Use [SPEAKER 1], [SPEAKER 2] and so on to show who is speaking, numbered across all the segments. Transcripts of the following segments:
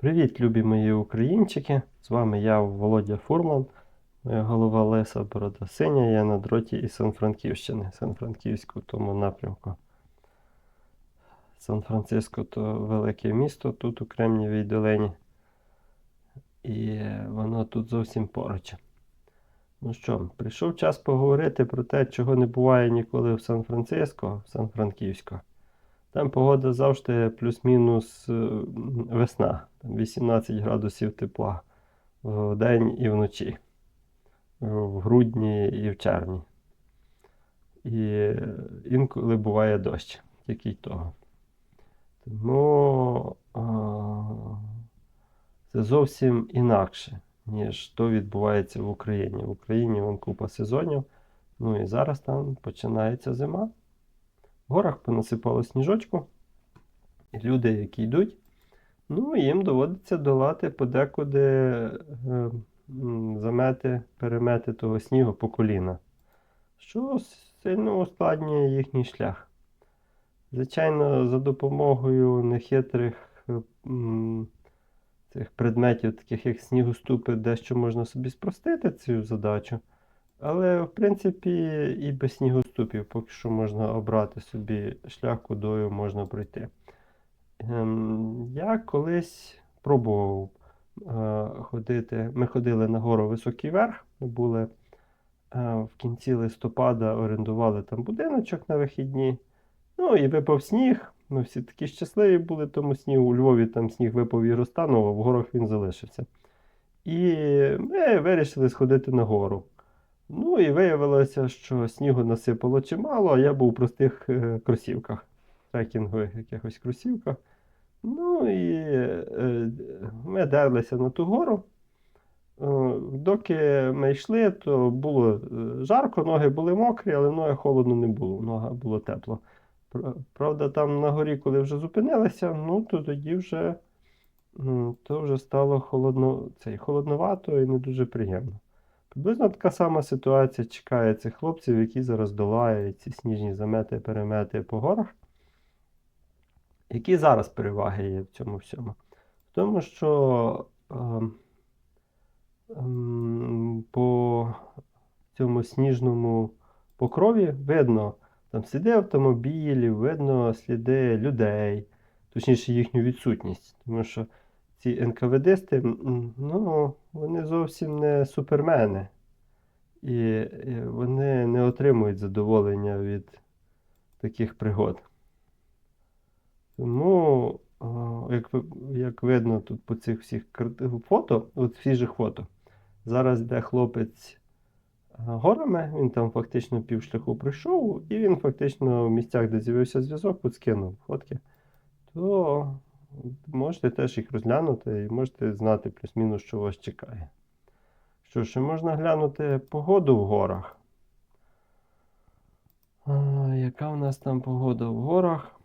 [SPEAKER 1] Привіт, любі мої українчики! З вами я, Володя Фурман, моя голова Леса Борода Синя. Я на дроті із Сан-Франківщини. Сан-Франківську тому напрямку. Сан-Франциско то велике місто тут у Кремнієвій долині. І воно тут зовсім поруч. Ну що, прийшов час поговорити про те, чого не буває ніколи в Сан-Франциско, в Сан-Франківську. Там погода завжди плюс-мінус е, весна, 18 градусів тепла в день і вночі, в грудні і в червні. І інколи буває дощ, тільки й того. Тому це зовсім інакше, ніж то відбувається в Україні. В Україні вон купа сезонів. Ну і зараз там починається зима. В горах понасипало сніжочку, люди, які йдуть, ну, їм доводиться долати подекуди е, замети, перемети того снігу по коліна, що сильно ускладнює їхній шлях. Звичайно, за допомогою нехитрих е, цих предметів, таких як снігоступи, дещо можна собі спростити цю задачу. Але, в принципі, і без снігоступів поки що можна обрати собі шлях, кудою можна пройти. Ем, я колись пробував е, ходити. Ми ходили на гору Високий Верх. Ми були е, в кінці листопада, орендували там будиночок на вихідні. Ну і випав сніг. Ми всі такі щасливі були, тому снігу у Львові там сніг випав і розтанув, а в горах він залишився. І ми вирішили сходити на гору. Ну і виявилося, що снігу насипало чимало, а я був у простих е, кросівках, трекінгових якихось кросівках. Ну і е, ми дерлися на ту гору. Е, Доки ми йшли, то було жарко, ноги були мокрі, але ноги холодно не було, нога було тепло. Правда, там на горі, коли вже зупинилися, ну то тоді вже, то вже стало холодно, цей, холодновато і не дуже приємно. Приблизно така сама ситуація чекає цих хлопців, які зараз долають ці сніжні замети, перемети по горах. Які зараз переваги є в цьому всьому? В тому, що ем, ем, по цьому сніжному покрові видно там сліди автомобілів, видно сліди людей, точніше їхню відсутність. Тому що ці НКВДисти, м, ну, вони зовсім не супермени. І, вони не отримують задоволення від таких пригод. Тому, як, як видно тут по цих всіх фото, от свіжих фото, зараз йде хлопець горами, він там фактично півшляху пройшов, і він фактично в місцях, де з'явився зв'язок, от скинув фотки, то можете теж їх розглянути і можете знати плюс-мінус, що вас чекає. Що ще можна глянути погоду в горах? А, яка в нас там погода в горах?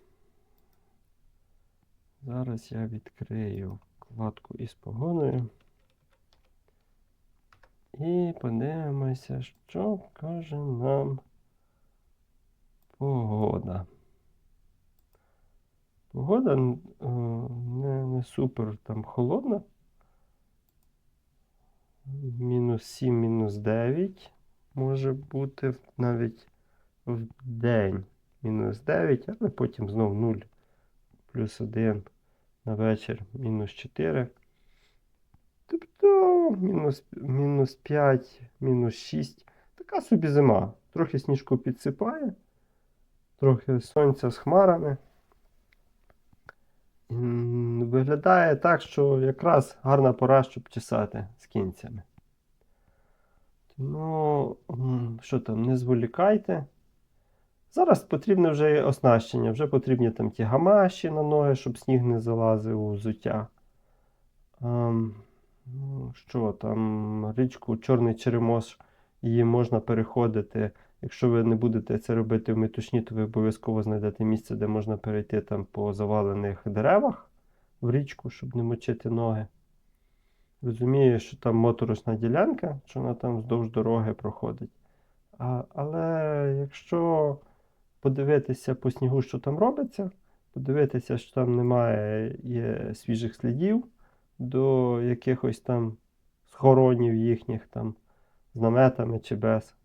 [SPEAKER 1] Зараз я відкрию вкладку із погодою. І подивимося, що каже нам погода. Погода е, не, не супер там холодна. Мінус 7, мінус 9 може бути навіть в день мінус 9, але потім знов 0 плюс 1 на вечір мінус 4. Тобто мінус, мінус 5, мінус 6. Така собі зима. Трохи сніжку підсипає, трохи сонця з хмарами. Виглядає так, що якраз гарна пора, щоб чесати з кінцями. Ну, що там, не зволікайте. Зараз потрібне вже оснащення, вже потрібні там ті гамаші на ноги, щоб сніг не залазив у взуття. Ем, ну, що там, річку Чорний Черемош, її можна переходити. Якщо ви не будете це робити в метушні, то ви обов'язково знайдете місце, де можна перейти там по завалених деревах в річку, щоб не мочити ноги. Розумію, що там моторошна ділянка, що вона там вздовж дороги проходить. А, але якщо подивитися по снігу, що там робиться, подивитися, що там немає є свіжих слідів, до якихось там схоронів їхніх там з наметами чи без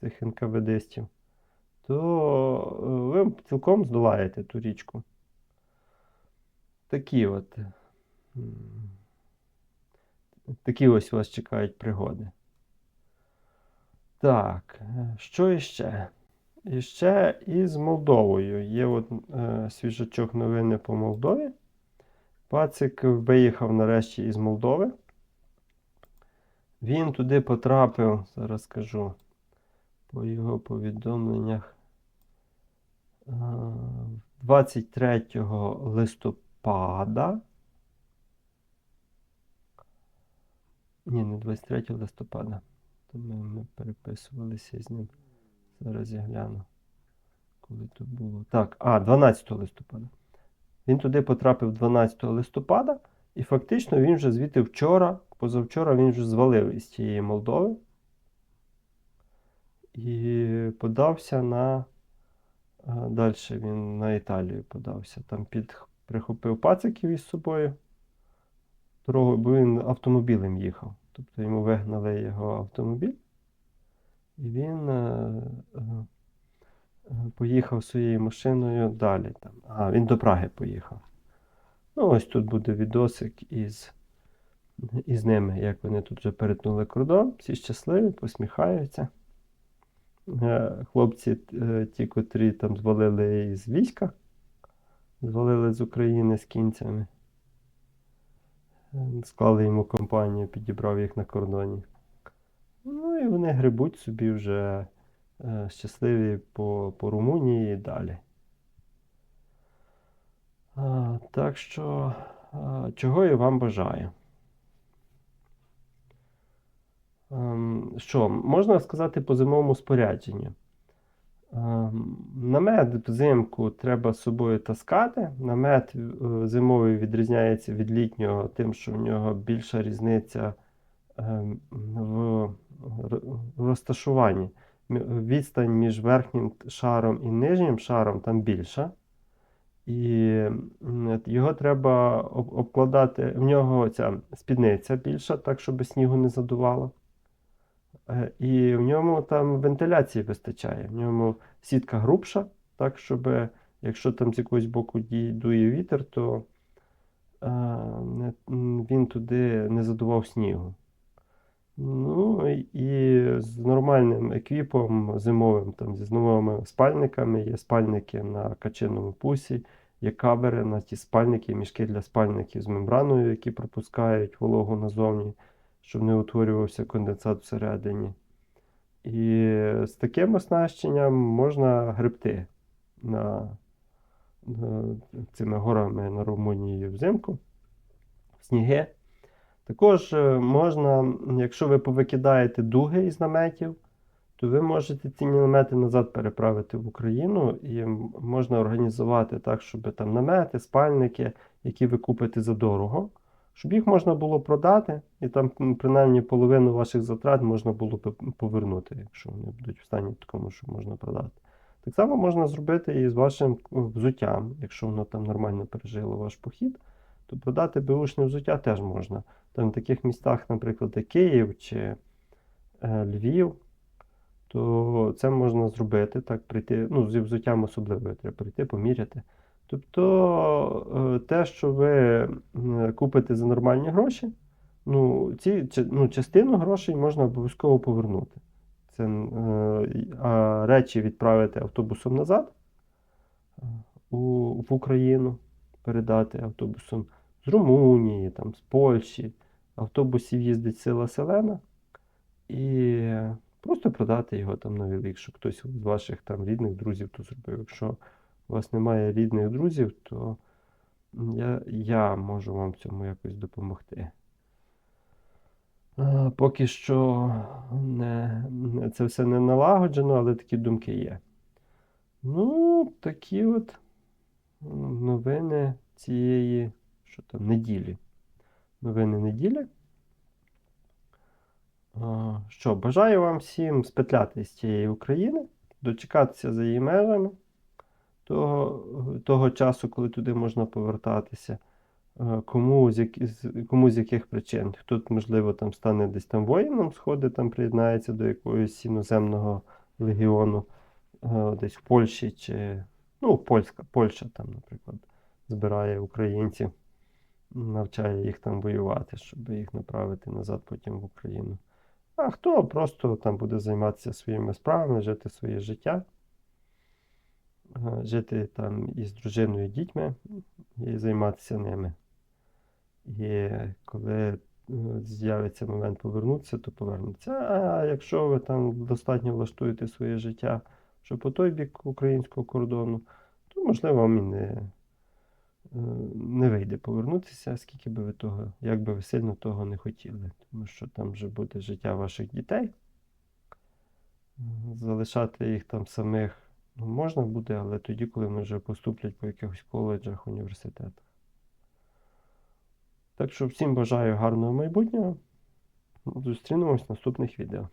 [SPEAKER 1] цих НКВДистів, то е, ви цілком здолаєте ту річку. Такі от. м, Такі ось вас чекають пригоди. Так, е, що іще? Іще із Молдовою. Є от, е, свіжачок новини по Молдові. Пацик виїхав нарешті із Молдови. Він туди потрапив, зараз скажу, по його повідомленнях. е, 23 листопада. Ні, не 23 листопада. То ми, ми переписувалися з ним. Зараз я гляну. Коли то було. Так, а, 12 листопада. Він туди потрапив 12 листопада, і фактично він вже звідти вчора, позавчора він вже звалив із тієї Молдови і подався на. Далі він на Італію подався. Там під, прихопив пациків із собою. Дорогою, бо він автомобілем їхав. Тобто йому вигнали його автомобіль. І він е, е, е, поїхав своєю машиною далі. Там. А, він до Праги поїхав. Ну, ось тут буде відосик із, із ними, як вони тут вже перетнули кордон. Всі щасливі, посміхаються. Е, Хлопці, е, ті, котрі там звалили із війська, звалили з України з кінцями. Е, Склали йому компанію, підібрав їх на кордоні. Ну і вони грибуть собі вже щасливі по, по Румунії і далі. А, так що, а, чого я вам бажаю? Ем, що, можна сказати по зимовому спорядженню? Ем, намет взимку треба з собою таскати. Намет е, зимовий відрізняється від літнього тим, що в нього більша різниця ем, в розташуванні. Відстань між верхнім шаром і нижнім шаром там більша. І його треба обкладати. В нього ця спідниця більша, так, щоб снігу не задувало. Е, І в ньому там вентиляції вистачає. В ньому сітка грубша, так, щоб якщо там з якогось боку дує вітер, то е, він туди не задував снігу. Ну і з нормальним еквіпом зимовим, там, зі зимовими спальниками, є спальники на качиному пусі, є кавери на ті спальники, мішки для спальників з мембраною, які пропускають вологу назовні, щоб не утворювався конденсат всередині. І з таким оснащенням можна гребти на, на цими горами на Румунії взимку, сніги. Також е, можна, якщо ви повикидаєте дуги із наметів, то ви можете ці намети назад переправити в Україну і можна організувати так, щоб там намети, спальники, які ви купите за дорого, щоб їх можна було продати, і там принаймні половину ваших затрат можна було повернути, якщо вони будуть в стані такому, що можна продати. Так само можна зробити і з вашим взуттям, якщо воно там нормально пережило ваш похід, то продати беушне взуття теж можна. Там в таких містах, наприклад, як Київ чи е, Львів, то це можна зробити, так, прийти, ну, зі взуттям особливо треба прийти, поміряти. Тобто е, те, що ви купите за нормальні гроші, ну, ці, ну, частину грошей можна обов'язково повернути. Це, е, а речі відправити автобусом назад е, у, в Україну, передати автобусом з Румунії, там, з Польщі. Автобусів їздить сила Селена, і просто продати його там на велик, щоб хтось з ваших там рідних друзів то зробив. Якщо у вас немає рідних друзів, то я, я можу вам цьому якось допомогти. Поки що не- це все не налагоджено, але такі думки є. Ну, такі от новини цієї, що там, неділі. Новини неділі. Що, бажаю вам всім спетляти з цієї України, дочекатися за її межами того, того часу, коли туди можна повертатися. е, кому з, які, з- кому з яких причин. Хтось, можливо, там стане десь там воїном, сходить, там приєднається до якогось іноземного легіону, е, десь в Польщі чи ну, Польська, Польща там, наприклад, збирає українців, навчає їх там воювати, щоб їх направити назад потім в Україну. А хто просто там буде займатися своїми справами, жити своє життя, жити там із дружиною, і дітьми і займатися ними. І коли е, з'явиться момент повернутися, то повернуться. А якщо ви там достатньо влаштуєте своє життя, що по той бік українського кордону, то можливо вам і не, е, не вийде повернутися, скільки би ви того, як би ви сильно того не хотіли. Тому що там вже буде життя ваших дітей. Залишати їх там самих ну, можна буде, але тоді, коли вони вже поступлять по якихось коледжах, університетах. Так що всім бажаю гарного майбутнього. Зустрінемось в наступних відео.